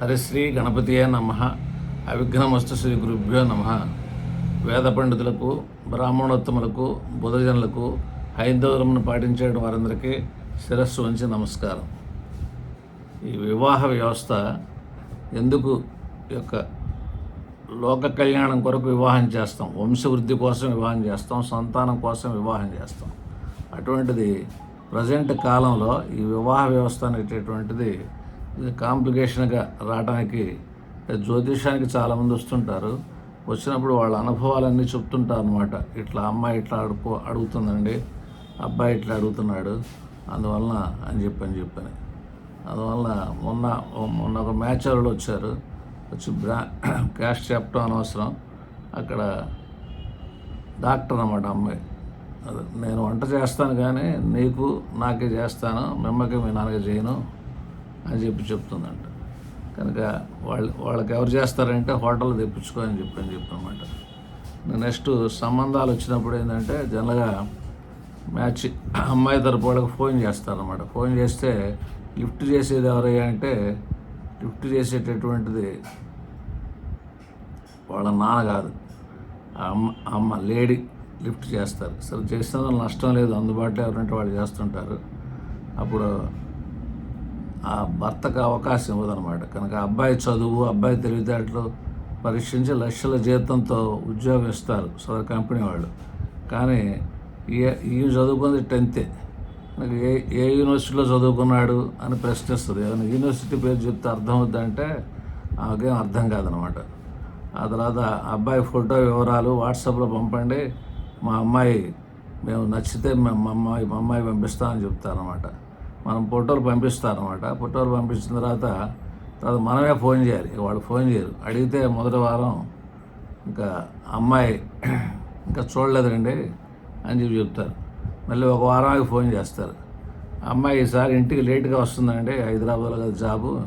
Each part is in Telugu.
హరిశ్రీ గణపతియే నమ. అవిఘ్నమస్తు శ్రీ గురుభ్యో నమ. వేద పండితులకు బ్రాహ్మణోత్తములకు బుధజనులకు హైందవరమును పాటించే వారందరికీ శిరస్సు వంచి నమస్కారం. ఈ వివాహ వ్యవస్థ ఎందుకు యొక్క లోక కళ్యాణం కొరకు వివాహం చేస్తాం? వంశవృద్ధి కోసం వివాహం చేస్తాం సంతానం కోసం వివాహం చేస్తాం. అటువంటిది ప్రజెంట్ కాలంలో ఈ వివాహ వ్యవస్థ అనేటటువంటిది కాంప్లికేషన్గా రావడానికి జ్యోతిషానికి చాలామంది వస్తుంటారు. వచ్చినప్పుడు వాళ్ళ అనుభవాలన్నీ చెప్తుంటారు అనమాట ఇట్లా అమ్మాయి ఇట్లా అడుకో అడుగుతుందండి అబ్బాయి ఇట్లా అడుగుతున్నాడు అందువలన అని చెప్పని చెప్పని అందువలన మొన్న మొన్న ఒక మ్యాచ్ వాళ్ళు వచ్చారు. వచ్చి బ్రా క్యాష్ చెప్పడం అనవసరం. అక్కడ డాక్టర్ అన్నమాట అమ్మాయి. నేను వంట చేస్తాను కానీ నీకు నాకే చేస్తాను మిమ్మకి మీ నాన్నకి చేయను. అని చెప్పి చెప్తుందంట. కనుక వాళ్ళు వాళ్ళకి ఎవరు చేస్తారంటే హోటల్ తెప్పించుకో అని చెప్పి అని చెప్పనమాట నెక్స్ట్ సంబంధాలు వచ్చినప్పుడు ఏంటంటే జనరల్గా మ్యాచ్ అమ్మాయి తరపు వాళ్ళకి ఫోన్ చేస్తారన్నమాట. ఫోన్ చేస్తే లిఫ్ట్ చేసేది ఎవరయ్యా అంటే లిఫ్ట్ చేసేటటువంటిది వాళ్ళ నాన్న కాదు. అమ్మ అమ్మ లేడీ లిఫ్ట్ చేస్తారు. సరే చేసిన నష్టం లేదు అందుబాటులో ఎవరంటే వాళ్ళు చేస్తుంటారు. అప్పుడు ఆ భర్తకు అవకాశం ఇవ్వదనమాట కనుక అబ్బాయి చదువు అబ్బాయి తెలివితేటలు పరీక్షించి లక్షల జీతంతో ఉద్యోగం ఇస్తారు సదరు కంపెనీ వాళ్ళు. కానీ ఈ చదువుకుంది టెన్తే. నాకు ఏ ఏ యూనివర్సిటీలో చదువుకున్నాడు అని ప్రశ్నిస్తుంది. ఏదైనా యూనివర్సిటీ పేరు చెప్తే అర్థం అవుద్దంటే ఆమెకేం అర్థం కాదనమాట ఆ తర్వాత అబ్బాయి ఫోటో వివరాలు వాట్సాప్లో పంపండి. మా అమ్మాయి మేము నచ్చితే మేము మా అమ్మాయి మా అమ్మాయి పంపిస్తామని చెప్తారనమాట మనం ఫోటోలు పంపిస్తారనమాట ఫోటోలు పంపించిన తర్వాత తర్వాత మనమే ఫోన్ చేయాలి. వాడు వాళ్ళు ఫోన్ చేయరు. అడిగితే మొదటి వారం ఇంకా అమ్మాయి ఇంకా చూడలేదండి అని చెప్పి చెప్తారు. మళ్ళీ ఒక వారానికి ఫోన్ చేస్తారు. అమ్మాయి ఈసారి ఇంటికి లేట్గా వస్తుందండి హైదరాబాద్లో కదా జాబు.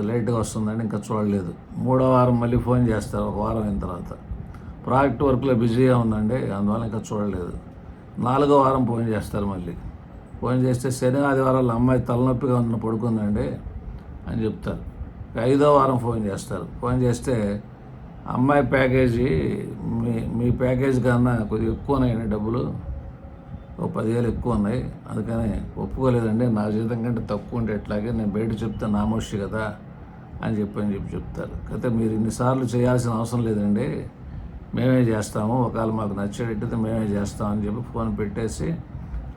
లేట్గా వస్తుందండి ఇంకా చూడలేదు. మూడో వారం మళ్ళీ ఫోన్ చేస్తారు. ఒక వారం అయిన తర్వాత. ప్రాజెక్ట్ వర్క్లో బిజీగా ఉందండి అందువల్ల ఇంకా చూడలేదు. నాలుగో వారం ఫోన్ చేస్తారు మళ్ళీ. ఫోన్ చేస్తే శని ఆదివారాలు అమ్మాయి తలనొప్పిగా ఉన్న పడుకుందండి అని చెప్తారు. ఐదో వారం ఫోన్ చేస్తారు. ఫోన్ చేస్తే అమ్మాయి ప్యాకేజీ మీ మీ ప్యాకేజ్ కన్నా కొద్దిగా ఎక్కువనాయండి డబ్బులు. ఓ పదివేలు ఎక్కువ ఉన్నాయి. అందుకని ఒప్పుకోలేదండి. నా జీతం కంటే తక్కువ ఉంటే ఎట్లాగే నేను బయట చెప్తే నామోషి కదా అని చెప్పి అని చెప్పి చెప్తారు. అయితే మీరు ఇన్నిసార్లు చేయాల్సిన అవసరం లేదండి. మేమే చేస్తాము. ఒకవేళ మాకు నచ్చేటట్టయితే మేమే చేస్తామని చెప్పి ఫోన్ పెట్టేసి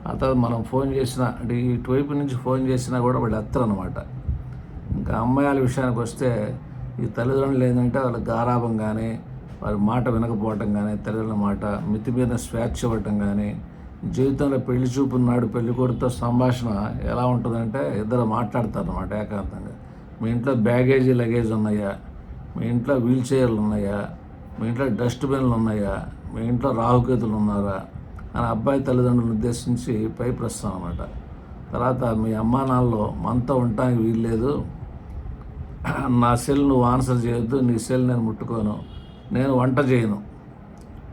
ఆ తర్వాత మనం ఫోన్ చేసినా అంటే ఇటువైపు నుంచి ఫోన్ చేసినా కూడా వాళ్ళు ఎత్తరు అనమాట ఇంకా అమ్మాయిల విషయానికి వస్తే ఈ తల్లిదండ్రులు ఏంటంటే వాళ్ళ గారాభం కానీ వారి మాట వినకపోవటం కానీ తల్లిదండ్రుల మాట మితి మీద స్వేచ్ఛ ఇవ్వటం కానీ జీవితంలో పెళ్ళి చూపు నాడు పెళ్ళి కొడుతో సంభాషణ ఎలా ఉంటుందంటే ఇద్దరు మాట్లాడతారు అనమాట ఏకాంతంగా. మీ ఇంట్లో బ్యాగేజీ లగేజ్ ఉన్నాయా? మీ ఇంట్లో వీల్ చైర్లు ఉన్నాయా? మీ ఇంట్లో డస్ట్బిన్లు ఉన్నాయా? మీ ఇంట్లో రాహుకేతులు ఉన్నారా? అని అబ్బాయి తల్లిదండ్రులను ఉద్దేశించి పై ప్రశ్న అనమాట తర్వాత మీ అమ్మానాన్నలో మనతో ఉండటానికి వీల్లేదు. నా సెల్ నువ్వు ఆన్సర్ చేయొద్దు నీ సెల్ నేను ముట్టుకోను నేను వంట చేయను.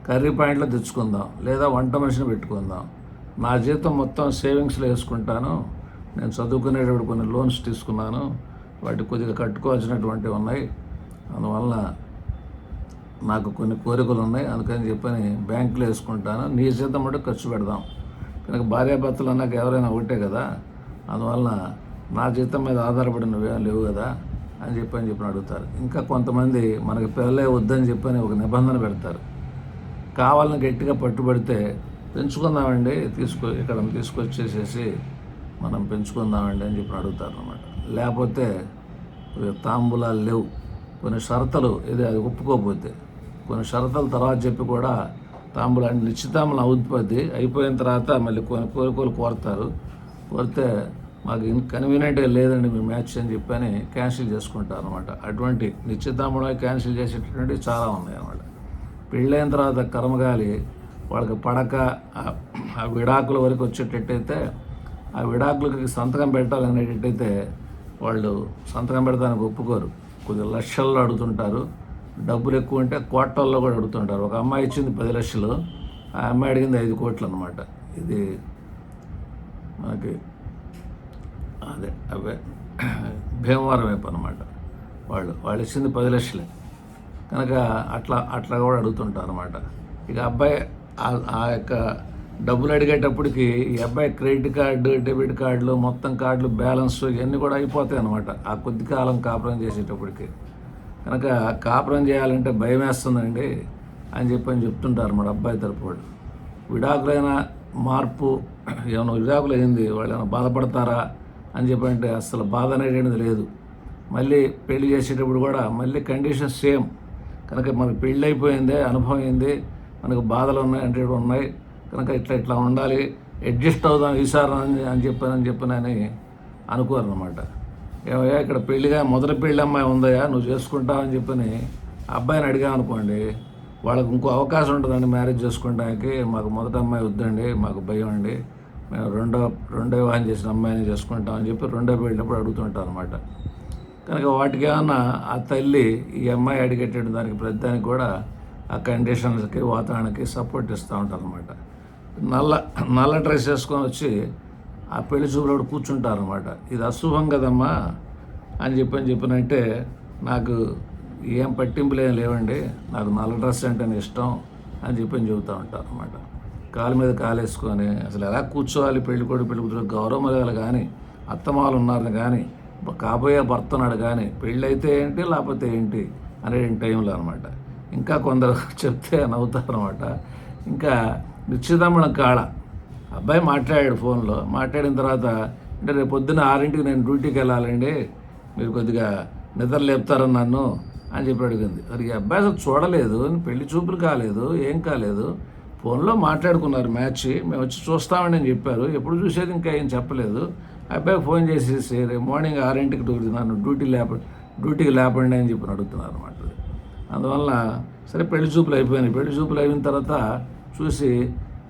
కర్రీ పాయింట్లో తెచ్చుకుందాం లేదా వంట మనిషిని పెట్టుకుందాం. నా జీతం మొత్తం సేవింగ్స్లో వేసుకుంటాను. నేను చదువుకునేటప్పుడు కొన్ని లోన్స్ తీసుకున్నాను. వాటి కొద్దిగా కట్టుకోవాల్సినటువంటివి ఉన్నాయి. అందువల్ల నాకు కొన్ని కోరికలు ఉన్నాయి అందుకని చెప్పని బ్యాంకులో వేసుకుంటాను. నీ జీతం మటు ఖర్చు పెడదాం. కనుక భార్యాభర్తలు అన్నాక ఎవరైనా ఒకటే కదా. అందువల్ల నా జీతం మీద ఆధారపడి నువ్వేం లేవు కదా అని చెప్పని చెప్పి అడుగుతారు. ఇంకా కొంతమంది మనకి పిల్లలే వద్దని చెప్పని ఒక నిబంధన పెడతారు. కావాలని గట్టిగా పట్టుబడితే పెంచుకుందామండి తీసుకొ ఇక్కడ తీసుకొచ్చేసేసి మనం పెంచుకుందామండి అని చెప్పి అడుగుతారు అనమాట లేకపోతే తాంబూలాలు లేవు. కొన్ని షరతులు ఇది అది ఒప్పుకోకపోతే కొన్ని షరతుల తర్వాత చెప్పి కూడా తాంబూలాన్ని నిశ్చితాంబులం అవుతుంది అయిపోయిన తర్వాత మళ్ళీ కొన్ని కోరికలు కోరుతారు. కోరితే మాకు ఇన్ కన్వీనియంటే లేదండి మీ మ్యాచ్ అని చెప్పని క్యాన్సిల్ చేసుకుంటారు అనమాట అటువంటి నిశ్చితాంబులం క్యాన్సిల్ చేసేటటువంటి చాలా ఉన్నాయి అనమాట పెళ్ళైన తర్వాత కర్మగాలి వాళ్ళకి పడక ఆ- ఆ విడాకుల వరకు వచ్చేటట్టయితే ఆ విడాకులకి సంతకం పెట్టాలనేటట్టయితే వాళ్ళు సంతకం పెడతానికి ఒప్పుకోరు. కొద్ది లక్షల్లో అడుగుతుంటారు. డబ్బులు ఎక్కువ ఉంటే కోట్లల్లో కూడా అడుగుతుంటారు. ఒక అమ్మాయి ఇచ్చింది పది లక్షలు ఆ అమ్మాయి అడిగింది ఐదు కోట్లు అనమాట ఇది మనకి అదే అవే భీమవరం వైపు అనమాట వాళ్ళు. వాళ్ళు ఇచ్చింది పది లక్షలే. కనుక అట్లా అట్లా కూడా అడుగుతుంటారు అనమాట ఇక అబ్బాయి ఆ- ఆ యొక్క డబ్బులు అడిగేటప్పటికి ఈ అబ్బాయి క్రెడిట్ కార్డు డెబిట్ కార్డులు మొత్తం కార్డులు బ్యాలెన్స్ ఇవన్నీ కూడా అయిపోతాయి అనమాట ఆ కొద్ది కాలం కాపురం చేసేటప్పటికి. కనుక కాపురం చేయాలంటే భయం వేస్తుందండి అని చెప్పి అని చెప్తుంటారు మన అబ్బాయి తరపు వాళ్ళు. విడాకులైన మార్పు ఏమైనా విడాకులు అయింది వాళ్ళు ఏమైనా బాధపడతారా అని చెప్పంటే అసలు బాధ అనేటువంటిది లేదు. మళ్ళీ పెళ్ళి చేసేటప్పుడు కూడా మళ్ళీ కండిషన్స్ సేమ్. కనుక మనకు పెళ్ళి అయిపోయింది అనుభవం అయింది మనకు బాధలు ఉన్నాయి అంటే ఉన్నాయి. కనుక ఇట్లా ఇట్లా ఉండాలి అడ్జస్ట్ అవుదాం ఈసారి అని అని చెప్పానని చెప్పినని అనుకోరు అనమాట ఏమయ్యా ఇక్కడ పెళ్ళిగా మొదటి పెళ్ళి అమ్మాయి ఉందయ్యా నువ్వు చేసుకుంటావని చెప్పని అబ్బాయిని అడిగా అనుకోండి వాళ్ళకి ఇంకో అవకాశం ఉంటుందండి మ్యారేజ్ చేసుకోవడానికి మాకు మొదటి అమ్మాయి వద్దండి మాకు భయం అండి మేము రెండో రెండో వివాహం చేసిన అమ్మాయిని చేసుకుంటామని చెప్పి రెండో పెళ్ళినప్పుడు అడుగుతుంటాను అనమాట కనుక వాటికి ఏమన్నా ఆ తల్లి ఈ అమ్మాయి అడిగేటటువంటి దానికి ప్రతిదానికి కూడా ఆ కండిషన్స్కి వాతావరణానికి సపోర్ట్ ఇస్తూ ఉంటారు అనమాట నల్ల నల్ల డ్రెస్ వేసుకొని వచ్చి ఆ పెళ్ళి చూపులో కూర్చుంటారు అనమాట ఇది అశుభం కదమ్మా అని చెప్పని చెప్పినంటే నాకు ఏం పట్టింపులు లేవండి. నాకు నల్ల డ్రెస్ అంటేనే ఇష్టం అని చెప్పని చెబుతూ ఉంటారు అనమాట కాలు మీద కాలేసుకొని అసలు ఎలా కూర్చోవాలి పెళ్ళి కొడుకు పెళ్ళి కూతురు గౌరవం మర్యాదలు కానీ అత్తమాలు ఉన్నారు కానీ కాబోయే భర్త ఉన్నాడు కానీ పెళ్ళి అయితే ఏంటి లేకపోతే ఏంటి అనే టైంలో అనమాట ఇంకా కొందరు చెప్తే నవ్వుతారు అనమాట ఇంకా నిశ్చితమ్మడం కాళ అబ్బాయి మాట్లాడాడు ఫోన్లో. మాట్లాడిన తర్వాత అంటే రేపు పొద్దున్న ఆరింటికి నేను డ్యూటీకి వెళ్ళాలండి. మీరు కొద్దిగా నిద్ర లేపుతారని నన్ను అని చెప్పి అడిగింది. మరి అబ్బాయి అసలు చూడలేదు పెళ్ళి చూపులు కాలేదు ఏం కాలేదు. ఫోన్లో మాట్లాడుకున్నారు మ్యాచ్ మేము వచ్చి చూస్తామని అని చెప్పారు. ఎప్పుడు చూసేది ఇంకా ఏం చెప్పలేదు. అబ్బాయి ఫోన్ చేసేసి రేపు మార్నింగ్ ఆరింటికి డ్యూటీ నన్ను డ్యూటీ లేప డ్యూటీకి లేపండి అని చెప్పి అడుగుతున్నారు అనమాట అందువల్ల సరే పెళ్ళి చూపులు అయిపోయినాయి. పెళ్ళి చూపులు అయిన తర్వాత చూసి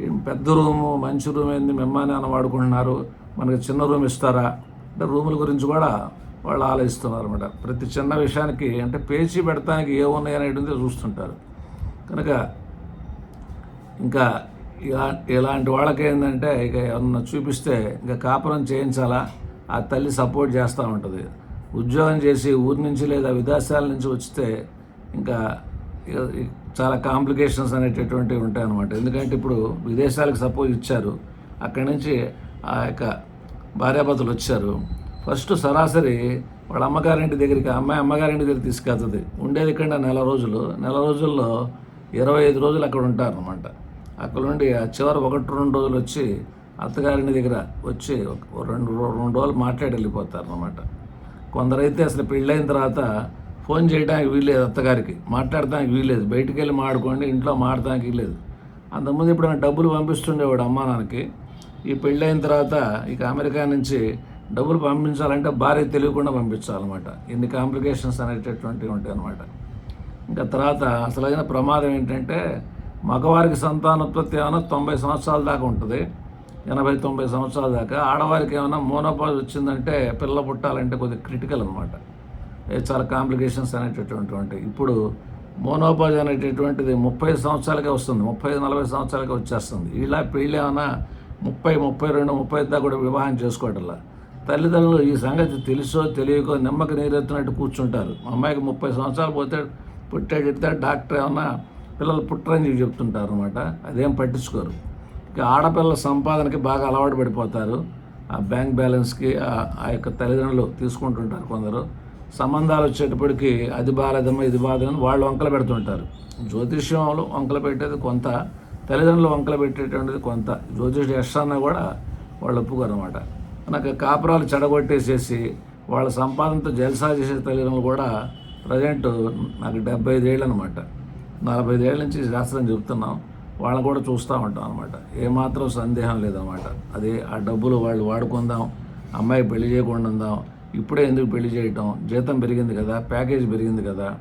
పెద్ద రూము మంచి రూమ్ ఏంది? మిమ్మల్ని అని వాడుకుంటున్నారు. మనకి చిన్న రూమ్ ఇస్తారా? అంటే రూముల గురించి కూడా వాళ్ళు ఆలోచిస్తున్నారు అనమాట ప్రతి చిన్న విషయానికి అంటే పేచీ పెడతానికి ఏమున్నాయి అనేటువంటిది చూస్తుంటారు. కనుక ఇంకా ఇలా ఇలాంటి వాళ్ళకి ఏంటంటే ఇక ఏమన్నా చూపిస్తే ఇంకా కాపురం చేయించాలా? ఆ తల్లి సపోర్ట్ చేస్తూ ఉంటుంది. ఉద్యోగం చేసి ఊరి నుంచి లేదా విదేశాల నుంచి వస్తే ఇంకా చాలా కాంప్లికేషన్స్ అనేటటువంటివి ఉంటాయి అన్నమాట. ఎందుకంటే ఇప్పుడు విదేశాలకు సపోజ్ ఇచ్చారు అక్కడి నుంచి ఆ యొక్క భార్యాభర్తలు వచ్చారు. ఫస్ట్ సరాసరి వాళ్ళ అమ్మగారింటి దగ్గరికి అమ్మాయి అమ్మగారింటి దగ్గర తీసుకెళ్తుంది. ఉండేది ఇక్కడ నెల రోజులు. నెల రోజుల్లో ఇరవై ఐదు రోజులు అక్కడ ఉంటారనమాట అక్కడ నుండి ఆ చివరి ఒకటి రెండు రోజులు వచ్చి అత్తగారింటి దగ్గర వచ్చి ఒక రెండు రెండు రోజులు మాట్లాడి వెళ్ళిపోతారు అనమాట కొందరైతే అసలు పెళ్ళైన తర్వాత ఫోన్ చేయడానికి వీల్లేదు అత్తగారికి. మాట్లాడటానికి వీల్లేదు. బయటికి వెళ్ళి మాడుకోండి ఇంట్లో మాడటానికి వీల్లేదు. అంతకుముందు ఎప్పుడైనా డబ్బులు పంపిస్తుండేవాడు అమ్మా నాన్నకి. ఈ పెళ్ళైన తర్వాత ఇక అమెరికా నుంచి డబ్బులు పంపించాలంటే భార్య తెలియకుండా పంపించాలన్నమాట. ఇన్ని కాంప్లికేషన్స్ అనేటటువంటివి ఉంటాయి అన్నమాట ఇంకా తర్వాత అసలైన ప్రమాదం ఏంటంటే మగవారికి సంతానోత్పత్తి ఏమైనా తొంభై సంవత్సరాల దాకా ఉంటుంది. ఎనభై తొంభై సంవత్సరాల దాకా. ఆడవారికి ఏమైనా మోనోపాజ్ వచ్చిందంటే పిల్ల పుట్టాలంటే కొద్దిగా క్రిటికల్ అనమాట చాలా కాంప్లికేషన్స్ అనేటటువంటి ఇప్పుడు మోనోపాజ్ అనేటటువంటిది ముప్పై సంవత్సరాలకే వస్తుంది. ముప్పై నలభై సంవత్సరాలకే వచ్చేస్తుంది. ఇలా పెళ్ళి ఏమైనా ముప్పై ముప్పై రెండు ముప్పై దాకా కూడా వివాహం చేసుకోవటంలా? తల్లిదండ్రులు ఈ సంగతి తెలుసో తెలియకో నిమ్మకి నీరెత్తినట్టు కూర్చుంటారు. అమ్మాయికి ముప్పై సంవత్సరాలు పోతే పుట్టాడితే డాక్టర్ ఏమన్నా పిల్లలు పుట్టరని చెప్పి చెప్తుంటారు అనమాట అదేం పట్టించుకోరు. ఇక ఆడపిల్లల సంపాదనకి బాగా అలవాటు పడిపోతారు. ఆ బ్యాంక్ బ్యాలెన్స్కి ఆ యొక్క తల్లిదండ్రులు తీసుకుంటుంటారు కొందరు. సంబంధాలు వచ్చేటప్పటికి అది బాలేదమ్మా ఇది బాలేదని వాళ్ళు వంకలు పెడుతుంటారు. జ్యోతిష్యంలో వంకలు పెట్టేది కొంత తల్లిదండ్రులు వంకలు పెట్టేటువంటిది కొంత. జ్యోతిష్ అన్నా కూడా వాళ్ళు ఒప్పుకోరు అనమాట నాకు కాపురాలు చెడగొట్టేసేసి వాళ్ళ సంపాదనతో జల్సా చేసే తల్లిదండ్రులు కూడా ప్రజెంట్ నాకు డెబ్బై ఐదేళ్ళు అనమాట నలభై ఐదేళ్ళ నుంచి శాస్త్రం చెప్తున్నాం వాళ్ళని కూడా చూస్తూ ఉంటాం అనమాట ఏమాత్రం సందేహం లేదనమాట అదే ఆ డబ్బులు వాళ్ళు వాడుకుందాం అమ్మాయి పెళ్ళి చేయకుండా ఉందాం ఇప్పుడే ఎందుకు పెళ్ళి చేయటం? జీతం పెరిగింది కదా ప్యాకేజ్ పెరిగింది కదా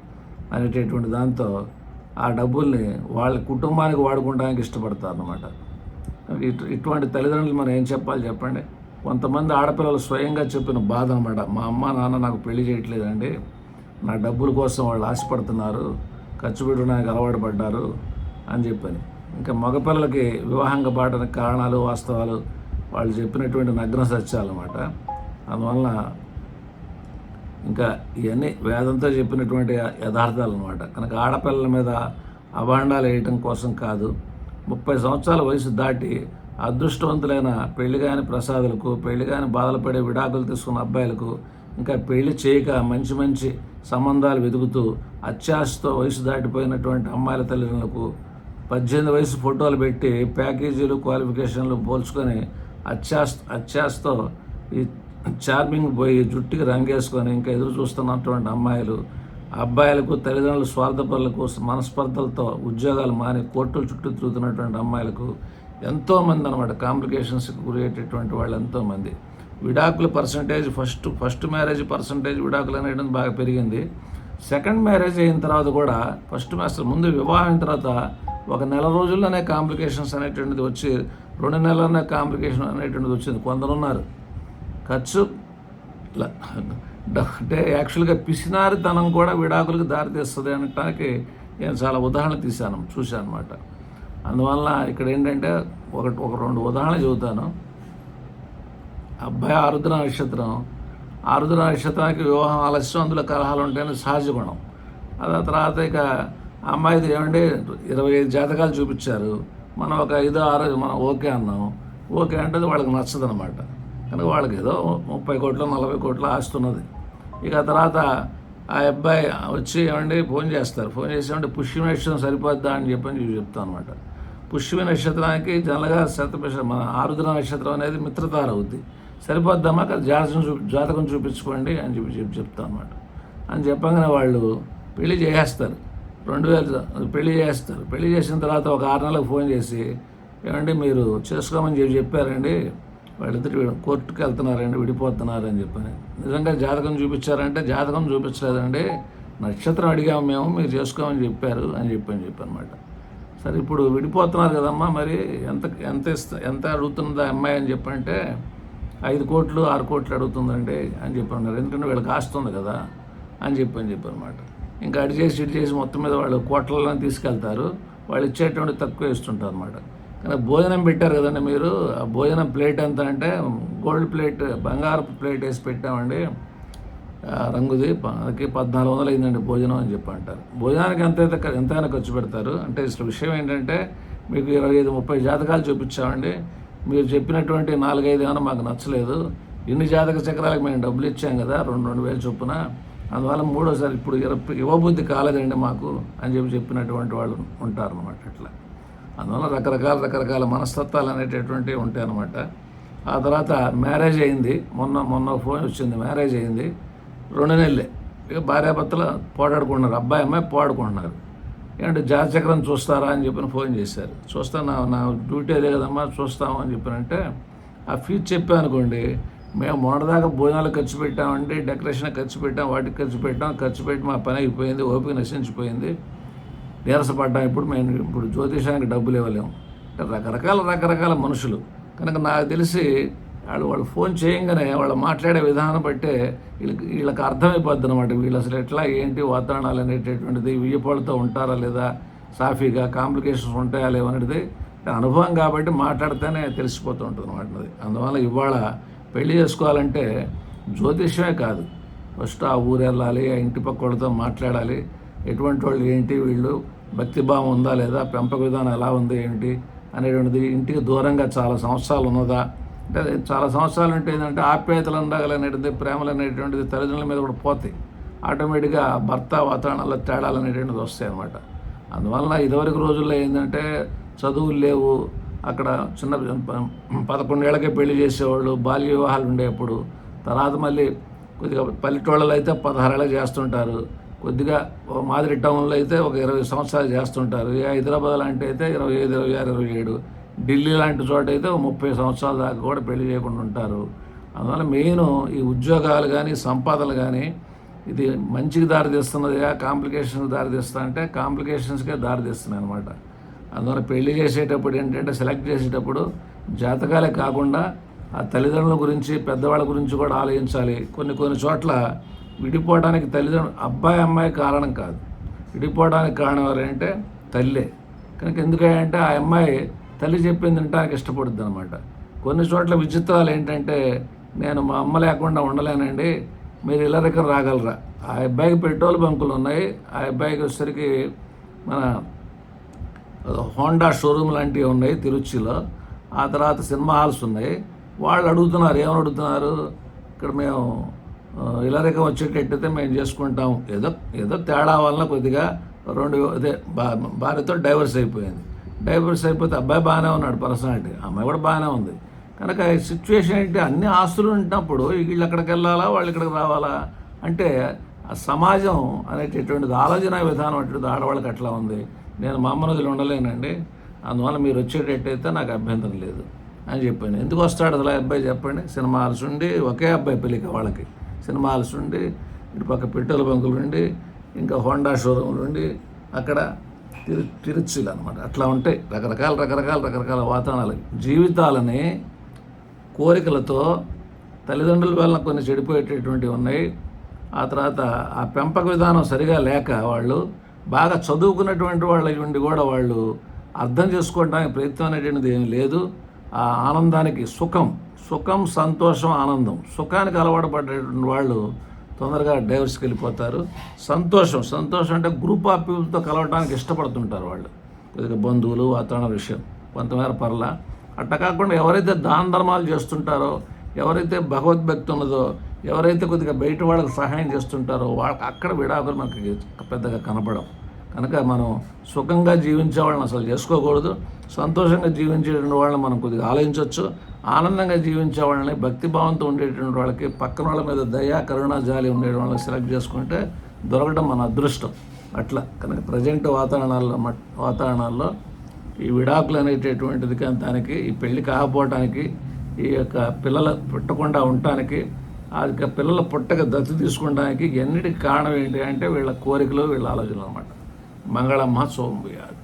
అనేటటువంటి దాంతో ఆ డబ్బుల్ని వాళ్ళ కుటుంబానికి వాడుకోవడానికి ఇష్టపడతారు అనమాట ఇటు ఇటువంటి తల్లిదండ్రులు మనం ఏం చెప్పాలి చెప్పండి? కొంతమంది ఆడపిల్లలు స్వయంగా చెప్పిన బాధ అనమాట మా అమ్మ నాన్న నాకు పెళ్ళి చేయట్లేదండి. నా డబ్బుల కోసం వాళ్ళు ఆశపడుతున్నారు. ఖర్చు పెట్టడానికి అలవాటు పడ్డారు అని చెప్పని. ఇంకా మగపిల్లలకి వివాహంగా పాడడానికి కారణాలు వాస్తవాలు వాళ్ళు చెప్పినటువంటి నగ్న సత్యాలన్నమాట అందువలన ఇంకా ఇవన్నీ వేదంతో చెప్పినటువంటి యథార్థాలు అనమాట కనుక ఆడపిల్లల మీద అభాండాలు వేయటం కోసం కాదు ముప్పై సంవత్సరాల వయసు దాటి అదృష్టవంతులైన పెళ్ళి కాని ప్రసాదులకు పెళ్ళి కాని బాధలు పడే విడాకులు తీసుకున్న అబ్బాయిలకు ఇంకా పెళ్ళి చేయక మంచి మంచి సంబంధాలు వెతుకుతూ అత్యాశతో వయసు దాటిపోయినటువంటి అమ్మాయిల తల్లిదండ్రులకు పద్దెనిమిది వయసు ఫోటోలు పెట్టి ప్యాకేజీలు క్వాలిఫికేషన్లు పోల్చుకొని అత్యాశ అత్యాశతో ఈ చార్మింగ్ పోయి జుట్టుకి రంగేసుకొని ఇంకా ఎదురు చూస్తున్నటువంటి అమ్మాయిలు అబ్బాయిలకు తల్లిదండ్రుల స్వార్థపరులకు మనస్పర్ధలతో ఉద్యోగాలు మాని కోర్టుల చుట్టూ తిరుగుతున్నటువంటి అమ్మాయిలకు ఎంతోమంది అనమాట కాంప్లికేషన్స్కి గురయ్యేటటువంటి వాళ్ళు ఎంతోమంది విడాకుల percentage first first marriage percentage విడాకులు అనేది బాగా పెరిగింది. సెకండ్ మ్యారేజ్ అయిన తర్వాత కూడా ఫస్ట్ మాస్టర్ ముందు వివాహం అయిన తర్వాత ఒక నెల రోజుల్లోనే కాంప్లికేషన్స్ అనేటువంటిది వచ్చి రెండు నెలలనే కాంప్లికేషన్ అనేటువంటిది వచ్చింది. కొందరు ఉన్నారు ఖర్చు అంటే యాక్చువల్గా పిసినారితనం కూడా విడాకులకు దారితీస్తుంది అనటానికి నేను చాలా ఉదాహరణలు తీశాను చూశాను అనమాట అందువల్ల ఇక్కడ ఏంటంటే ఒక ఒక రెండు ఉదాహరణలు చెబుతాను. అబ్బాయి ఆరుద్ర నక్షత్రం ఆరుద్ర నక్షత్రానికి వివాహం ఆలస్యం అందులో కలహాలు ఉంటాయని సహజ గుణం. అది ఆ తర్వాత ఇక అమ్మాయిది ఏమంటే ఇరవై ఐదు జాతకాలు చూపించారు. మనం ఒక ఐదో ఆరో మనం ఓకే అన్నాం. ఓకే అంటే వాళ్ళకి నచ్చదనమాట. కనుక వాళ్ళకి ఏదో ముప్పై కోట్లు నలభై కోట్లు ఆస్తున్నది ఇక ఆ తర్వాత ఆ అబ్బాయి వచ్చి ఏమండి ఫోన్ చేస్తారు. ఫోన్ చేసి ఏమంటే నక్షత్రం సరిపోద్దా అని చెప్పని చెప్తాను అనమాట పుష్యమి నక్షత్రానికి జనరల్గా శతపక్ష మన ఆరుద్ర నక్షత్రం అనేది మిత్రతార అవుద్ది. సరిపోద్దామా కదా జాతకం చూ జాతకం చూపించుకోండి అని చెప్పి చెప్పి చెప్తాను అనమాట అని చెప్పగానే వాళ్ళు పెళ్ళి చేసేస్తారు. రెండు వేలు పెళ్ళి చేస్తారు పెళ్ళి చేసిన తర్వాత ఒక ఆరు నెలలకు ఫోన్ చేసి ఏమండి మీరు చేసుకోమని చెప్పి చెప్పారండి. వాళ్ళిద్దరు కోర్టుకి వెళ్తున్నారండి విడిపోతున్నారు అని చెప్పని. నిజంగా జాతకం చూపించారంటే జాతకం చూపించలేదండి. నక్షత్రం అడిగాము మేము మీరు చేసుకోమని చెప్పారు అని చెప్పని చెప్పనమాట. సరే ఇప్పుడు విడిపోతున్నారు కదమ్మా మరి ఎంత ఎంత ఇస్తా ఎంత అడుగుతుందా అమ్మాయి అని చెప్పంటే ఐదు కోట్లు ఆరు కోట్లు అడుగుతుందండి అని చెప్పన్నారు ఎందుకంటే వీళ్ళకి ఆస్తుంది కదా అని చెప్పని చెప్పనమాట. ఇంకా అడి చేసి ఇటు చేసి మొత్తం మీద వాళ్ళు కోట్లలో తీసుకెళ్తారు. వాళ్ళు ఇచ్చేటువంటి తక్కువ ఇస్తుంటారు అనమాట కానీ భోజనం పెట్టారు కదండి మీరు? ఆ భోజనం ప్లేట్ ఎంత అంటే గోల్డ్ ప్లేట్ బంగారపు ప్లేట్ వేసి పెట్టామండి. రంగుది అందుకే పద్నాలుగు వందలు అయిందండి భోజనం అని చెప్పి అంటారు. భోజనానికి ఎంతైతే ఎంతైనా ఖర్చు పెడతారు. అంటే ఇసు విషయం ఏంటంటే మీకు ఇరవై ఐదు ముప్పై జాతకాలు చూపించామండి. మీరు చెప్పినటువంటి నాలుగైదు ఏమైనా మాకు నచ్చలేదు. ఇన్ని జాతక చక్రాలకు మేము డబ్బులు ఇచ్చాం కదా రెండు రెండు వేలు చొప్పున. అందువల్ల మూడోసారి ఇప్పుడు ఇవ్వబుద్ధి కాలేదండి మాకు అని చెప్పి చెప్పినటువంటి వాళ్ళు ఉంటారు అనమాట అట్లా. అందువల్ల రకరకాల రకరకాల మనస్తత్వాలు అనేటటువంటివి ఉంటాయి అనమాట ఆ తర్వాత మ్యారేజ్ అయింది. మొన్న మొన్న ఫోన్ వచ్చింది. మ్యారేజ్ అయింది. రెండు నెలలే. ఇక భార్యాభర్తలు పోటాడుకుంటున్నారు. అబ్బాయి అమ్మాయి పోడుకుంటున్నారు ఏంటంటే జాతచక్రం చూస్తారా అని చెప్పిన ఫోన్ చేశారు. చూస్తా నా నా డ్యూటీ అదే కదమ్మా చూస్తాము అని చెప్పినంటే ఆ ఫీజ్ చెప్పానుకోండి మేము మొన్నదాకా భోజనాలు ఖర్చు పెట్టామండి డెకరేషన్ ఖర్చు పెట్టాం వాటికి ఖర్చు పెట్టాం ఖర్చు పెట్టి మా పని అయిపోయింది ఓపిక నశించిపోయింది. నీరసపడ్డాం ఇప్పుడు మేము ఇప్పుడు జ్యోతిషానికి డబ్బులు ఇవ్వలేము. రకరకాల రకరకాల మనుషులు. కనుక నాకు తెలిసి వాళ్ళు వాళ్ళు ఫోన్ చేయంగానే వాళ్ళు మాట్లాడే విధానం బట్టే వీళ్ళకి వీళ్ళకి అర్థమైపోద్ది అనమాట వీళ్ళు అసలు ఎట్లా ఏంటి వాతావరణాలు అనేటటువంటిది వియ్యపాళ్ళతో ఉంటారా లేదా సాఫీగా కాంప్లికేషన్స్ ఉంటాయా లేవనేది అనుభవం కాబట్టి మాట్లాడితేనే తెలిసిపోతూ ఉంటుంది అనమాట అది అందువల్ల ఇవాళ పెళ్ళి చేసుకోవాలంటే జ్యోతిష్యమే కాదు. ఫస్ట్ ఆ ఊరు వెళ్ళాలి ఆ ఇంటి పక్క వాళ్ళతో మాట్లాడాలి ఎటువంటి వాళ్ళు ఏంటి వీళ్ళు భక్తిభావం ఉందా లేదా పెంపక విధానం ఎలా ఉంది ఏంటి అనేటువంటిది ఇంటికి దూరంగా చాలా సంవత్సరాలు ఉన్నదా? అంటే చాలా సంవత్సరాలు ఉంటే ఏంటంటే ఆప్యాయతలు ఉండాలనేటువంటిది ప్రేమలు అనేటువంటిది తల్లిదండ్రుల మీద కూడా పోతాయి. ఆటోమేటిక్గా భర్త వాతావరణంలో తేడాలు అనేటువంటిది వస్తాయి అన్నమాట. అందువలన ఇదివరకు రోజుల్లో ఏంటంటే చదువులు లేవు అక్కడ చిన్న పదకొండేళ్ళకే పెళ్ళి చేసేవాళ్ళు బాల్య వివాహాలు ఉండేప్పుడు తర్వాత మళ్ళీ కొద్దిగా పల్లెటూళ్ళలో అయితే పదహారేళ్ళకి చేస్తుంటారు. కొద్దిగా ఒక మాదిరి టౌన్లో అయితే ఒక ఇరవై సంవత్సరాలు చేస్తుంటారు. హైదరాబాద్ లాంటి అయితే ఇరవై ఐదు ఇరవై ఆరు ఇరవై ఏడు. ఢిల్లీ లాంటి చోట అయితే ముప్పై సంవత్సరాల దాకా కూడా పెళ్ళి చేయకుండా ఉంటారు. అందువల్ల మెయిన్ ఈ ఉద్యోగాలు కానీ సంపాదనలు కానీ ఇది మంచికి దారి కాంప్లికేషన్స్ దారితీస్తా దారి అంటే కాంప్లికేషన్స్కే దారి తీస్తున్నాయి అనమాట అందువల్ల పెళ్ళి చేసేటప్పుడు ఏంటంటే సెలెక్ట్ చేసేటప్పుడు జాతకాలే కాకుండా ఆ తల్లిదండ్రుల గురించి పెద్దవాళ్ళ గురించి కూడా ఆలోచించాలి. కొన్ని కొన్ని చోట్ల విడిపోవడానికి తల్లిదండ్రులు అబ్బాయి అమ్మాయి కారణం కాదు. విడిపోవడానికి కారణం ఎవరంటే తల్లే. కనుక ఎందుకంటే ఆ అమ్మాయి తల్లి చెప్పింది తినడానికి ఇష్టపడుద్ది అనమాట కొన్ని చోట్ల విచిత్రాలు ఏంటంటే నేను మా అమ్మ లేకుండా ఉండలేనండి. మీరు ఇలా దగ్గర రాగలరా? ఆ అబ్బాయికి పెట్రోల్ బంకులు ఉన్నాయి. ఆ అబ్బాయికి వచ్చేసరికి మన హోండా షోరూమ్ లాంటివి ఉన్నాయి తిరుచిలో. ఆ తర్వాత సినిమా హాల్స్ ఉన్నాయి. వాళ్ళు అడుగుతున్నారు ఏమని అడుగుతున్నారు? ఇక్కడ మేము ఆ, ఇల్లరికం వచ్చేటట్టయితే మేము చేసుకుంటాం. ఏదో ఏదో తేడా వలన కొద్దిగా రెండు అదే బా భార్యతో డైవర్స్ అయిపోయింది. డైవర్స్ అయిపోతే అబ్బాయి బాగానే ఉన్నాడు పర్సనాలిటీ. అమ్మాయి కూడా బాగానే ఉంది. కనుక సిచ్యువేషన్ ఏంటి? అన్ని ఆస్తులు ఉంటున్నప్పుడు వీళ్ళు ఎక్కడికి వెళ్ళాలా? వాళ్ళు ఇక్కడికి రావాలా? అంటే ఆ సమాజం అనేటటువంటిది ఆలోచన విధానం అటువంటిది ఆడవాళ్ళకి అట్లా ఉంది. నేను మా అమ్మ రోజులు ఉండలేనండి. అందువల్ల మీరు వచ్చేటట్టయితే నాకు అభ్యంతరం లేదు అని చెప్పాను. ఎందుకు వస్తాడు అసలు అబ్బాయి చెప్పండి? సినిమా హాల్స్ ఉండి ఒకే అబ్బాయి పెళ్ళికి వాళ్ళకి. సినిమా హాల్స్ ఉండి ఇటు పక్క పెట్రోల్ బంకులు ఉండి ఇంకా హోండా షోరూమ్లు ఉండి అక్కడ తిరు తిరుచులు అనమాట అట్లా ఉంటాయి రకరకాల రకరకాల రకరకాల వాతావరణాలు. జీవితాలని కోరికలతో తల్లిదండ్రుల వల్ల కొన్ని చెడిపోయేటటువంటివి ఉన్నాయి. ఆ తర్వాత ఆ పెంపక విధానం సరిగా లేక వాళ్ళు బాగా చదువుకున్నటువంటి వాళ్ళ ఉండి కూడా వాళ్ళు అర్థం చేసుకోవడానికి ప్రయత్నం అనేటువంటిది ఏమీ లేదు. ఆ ఆనందానికి సుఖం సుఖం సంతోషం ఆనందం. సుఖానికి అలవాటు పడేటువంటి వాళ్ళు తొందరగా డైవర్స్కి వెళ్ళిపోతారు. సంతోషం సంతోషం అంటే గ్రూప్ ఆఫ్ పీపుల్తో కలవడానికి ఇష్టపడుతుంటారు వాళ్ళు. కొద్దిగా బంధువులు వాతావరణ విషయం కొంతమేర పర్లా. అట్లా కాకుండా ఎవరైతే దాన ధర్మాలు చేస్తుంటారో ఎవరైతే భగవద్భక్తి ఉన్నదో ఎవరైతే కొద్దిగా బయట వాళ్ళకి సహాయం చేస్తుంటారో వాళ్ళకి అక్కడ విడాకులు మనకి పెద్దగా కనపడవు. కనుక మనం సుఖంగా జీవించే వాళ్ళని అసలు చేసుకోకూడదు సంతోషంగా జీవించేటువంటి వాళ్ళని మనం కొద్దిగా ఆలోచించవచ్చు ఆనందంగా జీవించే వాళ్ళని భక్తిభావంతో ఉండేటువంటి వాళ్ళకి పక్కన వాళ్ళ మీద దయా కరుణ జాలి ఉండే వాళ్ళని సెలెక్ట్ చేసుకుంటే దొరకడం మన అదృష్టం. అట్లా కనుక ప్రజెంట్ వాతావరణాల్లో మట్- వాతావరణాల్లో ఈ విడాకులు అనేటటువంటిది కానీ దానికి ఈ పెళ్ళి కాకపోవటానికి ఈ యొక్క పిల్లలు పుట్టకుండా ఉండటానికి ఆ యొక్క పిల్లల పుట్టక దత్తు తీసుకోవడానికి ఎన్నిటికి కారణం ఏంటి అంటే వీళ్ళ కోరికలు వీళ్ళ ఆలోచనలు అనమాట మంగళ మహోత్సవం పోయారు